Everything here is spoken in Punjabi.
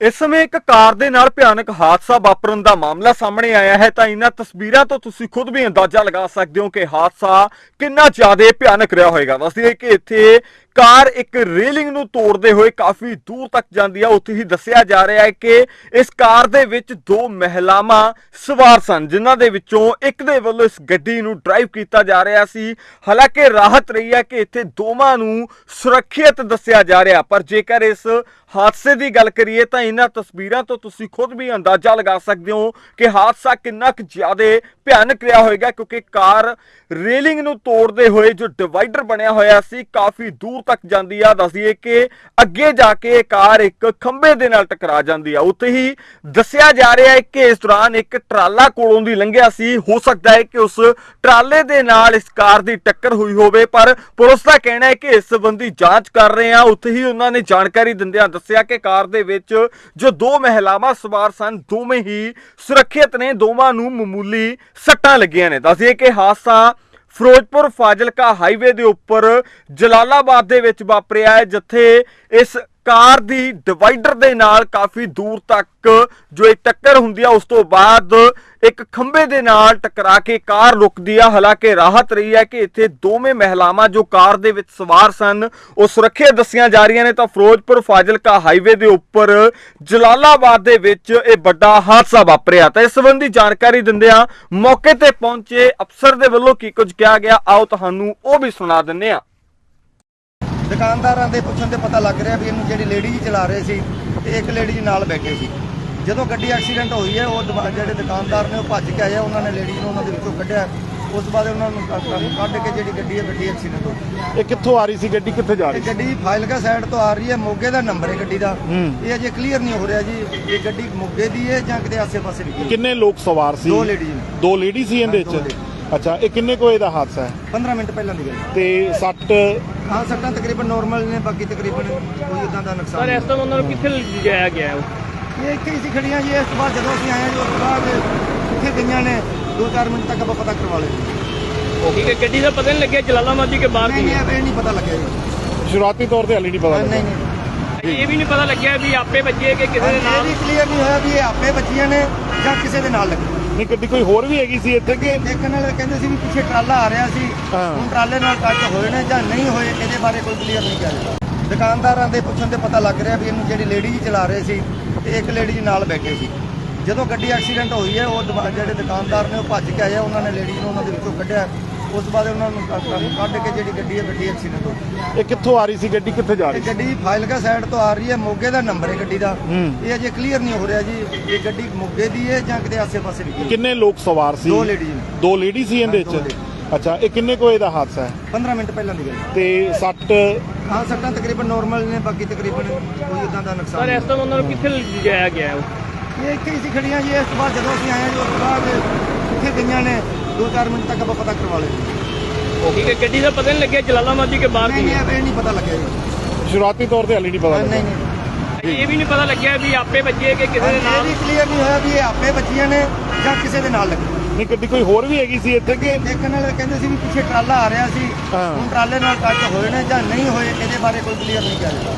ਇਸ ਸਮੇਂ ਇੱਕ ਕਾਰ ਦੇ ਨਾਲ ਭਿਆਨਕ ਹਾਦਸਾ ਵਾਪਰਨ ਦਾ ਮਾਮਲਾ ਸਾਹਮਣੇ ਆਇਆ ਹੈ, ਤਾਂ ਇਹਨਾਂ ਤਸਵੀਰਾਂ ਤੋਂ ਤੁਸੀਂ ਖੁਦ ਵੀ ਅੰਦਾਜ਼ਾ ਲਗਾ ਸਕਦੇ ਹੋ ਕਿ ਹਾਦਸਾ ਕਿੰਨਾ ਜ਼ਿਆਦਾ ਭਿਆਨਕ ਰਿਹਾ ਹੋਵੇਗਾ। ਦੱਸਦੀਏ ਕਿ ਇੱਥੇ ਕਾਰ ਇੱਕ ਰੇਲਿੰਗ ਨੂੰ ਤੋੜਦੇ ਹੋਏ ਕਾਫੀ ਦੂਰ ਤੱਕ ਜਾਂਦੀ ਹੈ ਉੱਥੇ ਹੀ ਦੱਸਿਆ ਜਾ ਰਿਹਾ ਹੈ ਕਿ ਇਸ ਕਾਰ ਦੇ ਵਿੱਚ ਦੋ ਮਹਿਲਾਵਾਂ ਸਵਾਰ ਸਨ, ਜਿਨ੍ਹਾਂ ਦੇ ਵਿੱਚੋਂ ਇੱਕ ਦੇ ਵੱਲੋਂ ਇਸ ਗੱਡੀ ਨੂੰ ਡਰਾਈਵ ਕੀਤਾ ਜਾ ਰਿਹਾ ਸੀ। ਹਾਲਾਂਕਿ ਰਾਹਤ ਰਹੀ ਹੈ ਕਿ ਇੱਥੇ ਦੋਵਾਂ ਨੂੰ ਸੁਰੱਖਿਅਤ ਦੱਸਿਆ ਜਾ ਰਿਹਾ, ਪਰ ਜੇਕਰ ਇਸ ਹਾਦਸੇ ਦੀ ਗੱਲ ਕਰੀਏ ਤਾਂ ਇਹਨਾਂ ਤਸਵੀਰਾਂ ਤੋਂ ਤੁਸੀਂ ਖੁਦ ਵੀ ਅੰਦਾਜ਼ਾ ਲਗਾ ਸਕਦੇ ਹੋ ਕਿ ਹਾਦਸਾ ਕਿੰਨਾ ਕੁ ਜ਼ਿਆਦਾ ਭਿਆਨਕ ਰਿਹਾ ਹੋਵੇਗਾ, ਕਿਉਂਕਿ ਕਾਰ ਰੇਲਿੰਗ ਨੂੰ ਤੋੜਦੇ ਹੋਏ ਜੋ ਡਿਵਾਈਡਰ ਬਣਿਆ ਹੋਇਆ ਸੀ, ਕਾਫੀ ਦੂਰ ਤੱਕ ਜਾਂਦੀ ਆ, ਦੱਸਦੀਏ ਕਿ ਅੱਗੇ ਜਾ ਕੇ ਕਾਰ ਇੱਕ ਖੰਭੇ ਦੇ ਨਾਲ ਟਕਰਾ ਜਾਂਦੀ ਆ। ਉੱਥੇ ਹੀ ਦੱਸਿਆ ਜਾ ਰਿਹਾ ਹੈ ਕਿ ਇਸ ਦੌਰਾਨ ਇੱਕ ਟਰਾਲਾ ਕੋਲੋਂ ਦੀ ਲੰਘਿਆ ਸੀ। ਹੋ ਸਕਦਾ ਹੈ ਕਿ ਉਸ ਟਰਾਲੇ ਦੇ ਨਾਲ ਇਸ ਕਾਰ ਦੀ ਟੱਕਰ ਹੋਈ ਹੋਵੇ, ਪਰ ਪੁਲਿਸ ਦਾ ਕਹਿਣਾ ਹੈ ਕਿ ਇਸ ਸੰਬੰਧੀ ਜਾਂਚ ਕਰ ਰਹੇ ਆ। ਉੱਥੇ ਹੀ ਉਹਨਾਂ ਨੇ ਜਾਣਕਾਰੀ ਦਿੰਦਿਆਂ ਦੱਸਿਆ ਕਿ ਕਾਰ ਦੇ ਵਿੱਚ ਜੋ ਦੋ ਮਹਿਲਾਵਾਂ ਸਵਾਰ ਸਨ, ਦੋਵੇਂ ਹੀ ਸੁਰੱਖਿਅਤ ਨੇ। ਦੋਵਾਂ ਨੂੰ ਮਾਮੂਲੀ ਸੱਟਾਂ ਲੱਗੀਆਂ ਨੇ। ਦੱਸਈਏ ਕਿ ਹਾਦਸਾ ਫਿਰੋਜ਼ਪੁਰ ਫਾਜ਼ਿਲਕਾ ਹਾਈਵੇ ਦੇ ਉੱਪਰ ਜਲਾਲਾਬਾਦ ਦੇ ਵਿੱਚ ਵਾਪਰਿਆ ਹੈ ਜਿੱਥੇ ਇਸ ਕਾਰ ਦੀ ਡਿਵਾਈਡਰ ਦੇ ਨਾਲ ਕਾਫੀ ਦੂਰ ਤੱਕ ਜੋ ਇਹ ਟੱਕਰ ਹੁੰਦੀ ਆ, ਉਸ ਤੋਂ ਬਾਅਦ ਇੱਕ ਖੰਭੇ ਦੇ ਨਾਲ ਟਕਰਾ ਕੇ ਕਾਰ ਰੁਕਦੀ ਆ। ਹਾਲਾਂਕਿ ਰਾਹਤ ਰਹੀ ਹੈ ਕਿ ਇੱਥੇ ਦੋਵੇਂ ਮਹਿਲਾਵਾਂ ਜੋ ਕਾਰ ਦੇ ਵਿੱਚ ਸਵਾਰ ਸਨ, ਉਹ ਸੁਰੱਖਿਅਤ ਦੱਸੀਆਂ ਜਾ ਰਹੀਆਂ ਨੇ ਤਾਂ ਫਿਰੋਜ਼ਪੁਰ ਫਾਜ਼ਿਲਕਾ ਹਾਈਵੇ ਦੇ ਉੱਪਰ ਜਲਾਲਾਬਾਦ ਦੇ ਵਿੱਚ ਇਹ ਵੱਡਾ ਹਾਦਸਾ ਵਾਪਰਿਆ। ਤਾਂ ਇਸ ਸੰਬੰਧੀ ਜਾਣਕਾਰੀ ਦਿੰਦਿਆਂ ਮੌਕੇ ਤੇ ਪਹੁੰਚੇ ਅਫਸਰ ਦੇ ਵੱਲੋਂ ਕੀ ਕੁਝ ਕਿਹਾ ਗਿਆ, ਆਓ ਤੁਹਾਨੂੰ ਉਹ ਵੀ ਸੁਣਾ ਦਿੰਦੇ ਹਾਂ। ਦੁਕਾਨਦਾਰਾਂ ਦੇ ਪੁੱਛਣ ਤੇ ਪਤਾ ਲੱਗ ਰਿਹਾ ਵੀ ਇਹਨੂੰ ਜਿਹੜੀ ਲੇਡੀ ਜੀ ਚਲਾ ਰਹੇ ਸੀ ਤੇ ਇੱਕ ਲੇਡੀ ਜੀ ਨਾਲ ਬੈਠੇ ਸੀ। ਜਦੋਂ ਗੱਡੀ ਐਕਸੀਡੈਂਟ ਹੋਈ ਹੈ ਉਹ ਦੁਕਾ- ਜਿਹੜੇ ਦੁਕਾਨਦਾਰ ਨੇ ਉਹ ਭੱਜ ਕੇ ਆਏ ਆ, ਉਹਨਾਂ ਨੇ ਲੇਡੀ ਨੂੰ ਉਹਨਾਂ ਦੇ ਵਿੱਚੋਂ ਕੱਢਿਆ। ਉਸ ਤੋਂ ਬਾਅਦ ਉਹਨਾਂ ਨੂੰ ਕੱਢ ਕੱਢ ਕੇ ਜਿਹੜੀ ਗੱਡੀ ਹੈ ਗੱਡੀ ਐਕਸੀਡੈਂਟ ਹੋ ਗਈ। ਇਹ ਕਿੱਥੋਂ ਆ ਰਹੀ ਸੀ? ਗੱਡੀ ਕਿੱਥੇ ਜਾ ਇਹ ਰਹੀ ਸੀ? ਗੱਡੀ ਫਾਜ਼ਿਲਕਾ ਸਾਈਡ ਤੋਂ ਆ ਰਹੀ ਹੈ ਮੋਗੇ ਦਾ ਨੰਬਰ ਹੈ ਗੱਡੀ ਦਾ। ਹੂੰ। ਇਹ ਅਜੇ ਕਲੀਅਰ ਨਹੀਂ ਹੋ ਰਿਹਾ ਜੀ ਇਹ ਗੱਡੀ ਮੋਗੇ ਦੀ ਹੈ ਜਾਂ ਕਿਤੇ ਆਸੇ-ਪਾਸੇ ਦੀ ਹੈ। ਕਿੰਨੇ ਲੋਕ ਸਵਾਰ ਸੀ? ਦੋ ladies ਨੇ। ਦੋ ਲੇਡੀ ਸੀ ਇਹਦੇ ਦੋ ਵਿੱਚ ਅੱਛਾ ਇਹ ਕਿੰਨੇ ਕੋਈ ਦਾ ਹਾਦਸਾ ਹੈ? 15 ਮਿੰਟ ਪਹਿਲਾਂ ਦੀ ਗੱਲ ਹੈ। ਤੇ ਸੱਟ ਹਾਂ ਸੱਟਾਂ ਤਕਰੀਬਨ ਨਾਰਮਲ ਨੇ ਬਾਕੀ ਤਕਰੀਬਨ ਕੋਈ ਇਦਾਂ ਦਾ ਨੁਕਸਾਨ ਸਰ ਨਹੀਂ। ਇਸ ਤੋਂ ਉਹਨਾਂ ਨੂੰ ਕਿੱਥੇ ਲਿਜਾਇਆ ਗਿਆ ਹੈ ਇਹ ਇੱਥੇ ਹੀ ਸੀ ਖੜੀਆਂ ਜੀ ਇਸ ਤੋਂ ਬਾਅਦ ਜਦੋਂ ਅਸੀਂ ਆਏ ਹਾਂ ਜੀ ਉਸ ਤੋਂ ਬਾਅਦ ਇੱਥੇ ਗਈਆਂ ਨੇ 2-4 ਮਿੰਟ ਤੱਕ ਆਪਾਂ ਪਤਾ ਕਰਵਾ ਲਿਆ ਠੀਕ ਹੈ ਗੱਡੀ ਦਾ ਪਤਾ ਨਹੀਂ ਲੱਗਿਆ ਜਲਾਲਾਬਾਦ ਦੀ ਕਿ ਬਾਹਰ ਨਹੀਂ ਦੀ? ਨਹੀਂ ਇਹ ਨਹੀਂ ਪਤਾ ਲੱਗਿਆ ਜੀ। ਸ਼ੁਰੂਆਤੀ ਤੌਰ ਤੇ ਹਾਲੇ ਨਹੀਂ ਪਤਾ ਨਹੀਂ ਨਹੀਂ। ਇਹ ਵੀ ਨਹੀਂ ਪਤਾ ਲੱਗਿਆ ਵੀ ਆਪੇ ਬੱਚੇ ਕਿ ਕਿਸੇ ਦੇ ਇਹ ਨਾਲ? ਵੀ ਕਲੀਅਰ ਨਹੀਂ ਹੋਇਆ ਵੀ ਇਹ ਆਪੇ ਬੱਚੀਆਂ ਨੇ ਜਾਂ ਕਿਸੇ ਦੇ ਨਾਲ ਲੱਗੀ। ਨਹੀਂ ਗੱਡੀ ਕੋਈ ਹੋਰ ਵੀ ਹੈਗੀ ਸੀ ਇੱਥੇ ਕਿ? ਦੇਖਣ ਵਾਲੇ ਕਹਿੰਦੇ ਸੀ ਵੀ ਪਿੱਛੇ ਟਰਾਲਾ ਆ ਰਿਹਾ ਸੀ। ਹਾਂ। ਹੁਣ ਟਰਾਲੇ ਨਾਲ ਟੱਚ ਹੋਏ ਨੇ ਜਾਂ ਨਹੀਂ ਹੋਏ ਇਹਦੇ ਬਾਰੇ ਕੋਈ ਕਲੀਅਰ ਨਹੀਂ ਕਿਹਾ ਜਾਂਦਾ ਦੁਕਾਨਦਾਰਾਂ ਦੇ ਪੁੱਛਣ ਤੇ ਪਤਾ ਲੱਗ ਰਿਹਾ ਵੀ ਇਹਨੂੰ ਜਿਹੜੀ ਲੇਡੀ ਜੀ ਚਲਾ ਰਹੇ ਸੀ ਤੇ ਇੱਕ ਲੇਡੀ ਜੀ ਨਾਲ ਬੈਠੇ ਸੀ। ਜਦੋਂ ਗੱਡੀ ਐਕਸੀਡੈਂਟ ਹੋਈ ਹੈ ਉਹ ਜਿਹੜੇ ਦੁਕਾਨਦਾਰ ਨੇ ਉਹ ਭੱਜ ਕੇ ਆਏ ਆ, ਉਹਨਾਂ ਨੇ ਲੇਡੀ ਨੂੰ ਉਹਨਾਂ ਦੇ ਵਿੱਚੋਂ ਕੱਢਿਆ। ਉਸ ਤੋਂ ਬਾਅਦ ਉਹਨਾਂ ਨੂੰ ਕੱਢ ਕੱਢ ਕੇ ਜਿਹੜੀ ਗੱਡੀ ਹੈ ਗੱਡੀ ਐਕਸੀਡੈਂਟ ਹੋ ਗਈ। ਇਹ ਕਿੱਥੋਂ ਆ ਰਹੀ ਸੀ? ਗੱਡੀ ਕਿੱਥੇ ਜਾ ਇਹ ਰਹੀ ਸੀ? ਗੱਡੀ ਫਾਜ਼ਿਲਕਾ ਸਾਈਡ ਤੋਂ ਆ ਰਹੀ ਹੈ ਮੋਗੇ ਦਾ ਨੰਬਰ ਹੈ ਗੱਡੀ ਦਾ। ਹੂੰ। ਇਹ ਅਜੇ ਕਲੀਅਰ ਨਹੀਂ ਹੋ ਰਿਹਾ ਜੀ ਇਹ ਗੱਡੀ ਮੋਗੇ ਦੀ ਹੈ ਜਾਂ ਕਿਤੇ ਆਸੇ-ਪਾਸੇ ਦੀ ਹੈ। ਕਿੰਨੇ ਲੋਕ ਸਵਾਰ ਸੀ? ਦੋ ladies ਨੇ। ਦੋ ਲੇਡੀ ਸੀ ਇਹਦੇ ਦੋ ਵਿੱਚ ਅੱਛਾ ਇਹ ਕਿੰਨੇ ਕੋਈ ਦਾ ਹਾਦਸਾ ਹੈ? 15 ਮਿੰਟ ਪਹਿਲਾਂ ਦੀ ਗੱਲ ਹੈ। ਤੇ ਸੱਟ ਹਾਂ ਸੱਟਾਂ ਤਕਰੀਬਨ ਨਾਰਮਲ ਨੇ ਬਾਕੀ ਤਕਰੀਬਨ ਕੋਈ ਇਦਾਂ ਦਾ ਨੁਕਸਾਨ ਸਰ ਇਸ ਤੋਂ ਉਹਨਾਂ ਨੂੰ ਕਿੱਥੇ ਲਿਜਾਇਆ ਗਿਆ ਹੈ ਇਹ ਇੱਥੇ ਹੀ ਸੀ ਖੜੀਆਂ ਜੀ ਇਸ ਤੋਂ ਬਾਅਦ ਜਦੋਂ ਅਸੀਂ ਆਏ ਹਾਂ ਜੀ ਉਸ ਤੋਂ ਬਾਅਦ ਇੱਥੇ ਗਈਆਂ ਨੇ। 2-4 ਮਿੰਟ ਤੱਕ ਆਪਾਂ ਪਤਾ ਕਰਵਾ ਲਿਆ ਠੀਕ ਹੈ ਗੱਡੀ ਦਾ ਪਤਾ ਨਹੀਂ ਲੱਗਿਆ ਜਲਾਲਾਬਾਦ ਦੀ ਕਿ ਬਾਹਰ ਨਹੀਂ ਦੀ? ਨਹੀਂ ਹੈ ਇਹ ਨਹੀਂ ਪਤਾ ਲੱਗਿਆ ਜੀ। ਸ਼ੁਰੂਆਤੀ ਤੌਰ ਤੇ ਹਾਲੇ ਨਹੀਂ ਪਤਾ ਨਹੀਂ ਲੱਗਾ ਨਹੀਂ। ਇਹ ਵੀ ਨਹੀਂ ਪਤਾ ਲੱਗਿਆ ਵੀ ਆਪੇ ਬੱਚੇ ਕਿ ਕਿਸੇ ਦੇ ਇਹ ਨਾਲ? ਵੀ ਕਲੀਅਰ ਨਹੀਂ ਹੋਇਆ ਵੀ ਇਹ ਆਪੇ ਬੱਚੀਆਂ ਨੇ ਜਾਂ ਕਿਸੇ ਦੇ ਨਾਲ ਲੱਗੀ। ਨਹੀਂ ਗੱਡੀ ਕੋਈ ਹੋਰ ਵੀ ਹੈਗੀ ਸੀ ਇੱਥੇ? ਕਿ ਦੇਖਣ ਵਾਲੇ ਕਹਿੰਦੇ ਸੀ ਵੀ ਪਿੱਛੇ ਟਰਾਲਾ ਆ ਰਿਹਾ ਸੀ। ਹਾਂ। ਹੁਣ ਟਰਾਲੇ ਨਾਲ ਟੱਚ ਹੋਏ ਨੇ ਜਾਂ ਨਹੀਂ ਹੋਏ ਇਹਦੇ ਬਾਰੇ ਕੋਈ ਕਲੀਅਰ ਨਹੀਂ ਕਿਹਾ ਜਾਂਦਾ।